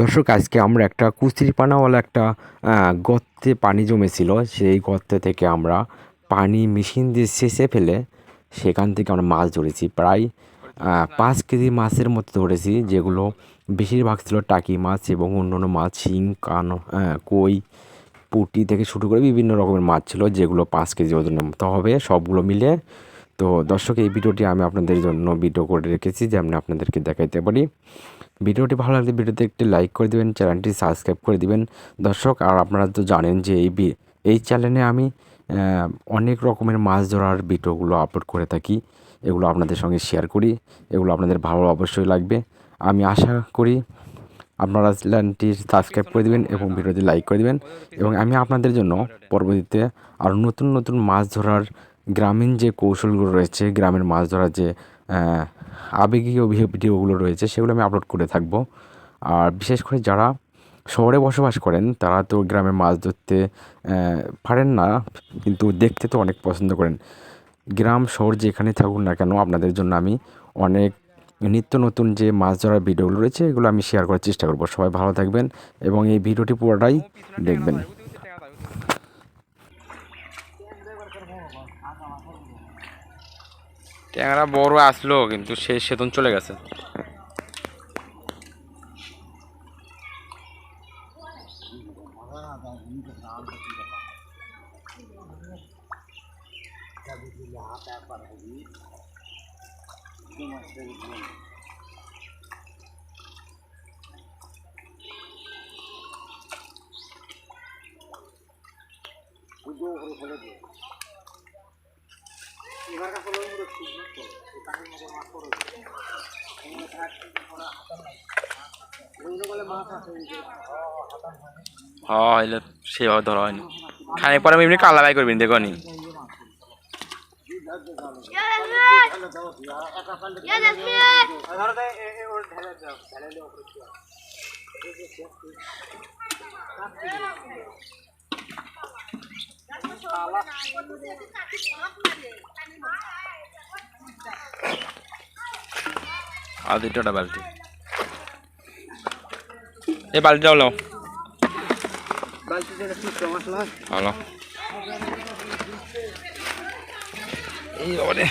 দর্শক, আজকে আমরা একটা কুস্তিরপানাওয়ালা একটা গর্তে পানি জমেছিল। সেই গর্তে থেকে আমরা পানি মেশিন দিয়ে শেষে ফেলে সেখান থেকে আমরা মাছ ধরেছি। প্রায় পাঁচ কেজি মাছের মতো ধরেছি, যেগুলো বেশিরভাগ ছিল টাকি মাছ এবং অন্যান্য মাছ, শিং, কান কই, পুঁটি থেকে শুরু করে বিভিন্ন রকমের মাছ ছিল, যেগুলো পাঁচ কেজি ওজনের মতো হবে। সবগুলো মিলে তো দর্শক, এই ভিডিওটি আমি আপনাদের জন্য ভিডিও করে রেখেছি যে আমি আপনাদেরকে দেখাইতে পারি। ভিডিওটি ভালো লাগলে ভিডিওতে একটি লাইক করে দিবেন চ্যানেলটি সাবস্ক্রাইব করে দিবেন। দর্শক, আর আপনারা তো জানেন যে এই এই চ্যানেলে আমি অনেক রকমের মাছ ধরার ভিডিওগুলো আপলোড করে থাকি। এগুলো আপনাদের সঙ্গে শেয়ার করি। এগুলো আপনাদের ভালো অবশ্যই লাগবে। আমি আশা করি আপনারা চ্যানেলটি সাবস্ক্রাইব করে দেবেন এবং ভিডিওটি লাইক করে দিবেন। এবং আমি আপনাদের জন্য পরবর্তীতে আরও নতুন নতুন মাছ ধরার গ্রামীণ যে কৌশলগুলো রয়েছে, গ্রামের মাছ ধরার যে আবেগীয় ভিডিওগুলো রয়েছে, সেগুলো আমি আপলোড করে থাকব। আর বিশেষ করে যারা শহরে বসবাস করেন, তারা তো গ্রামে মাছ ধরতে পারেন না, কিন্তু দেখতে তো অনেক পছন্দ করেন। গ্রাম, শহর যেখানে থাকুন না কেন, আপনাদের জন্য আমি অনেক নিত্য নতুন যে মাছ ধরার ভিডিওগুলো রয়েছে, এগুলো আমি শেয়ার করার চেষ্টা করব। সবাই ভালো থাকবেন এবং এই ভিডিওটি পুরোটাই দেখবেন। ট্যাংরা বড় আসলো কিন্তু সে সেতন চলে গেছে। হ্যাঁ হইলে সেভাবে ধরা হয়নি খানিক পরে আমি এমনি কালা বাই করবেন দেখো নি আর দুটোটা বালতি এই বালতিটাও নাও। ভালো এই ওরে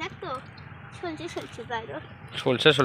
দেখ তো চলছে চলছে বাইরে। চলছে চলছে।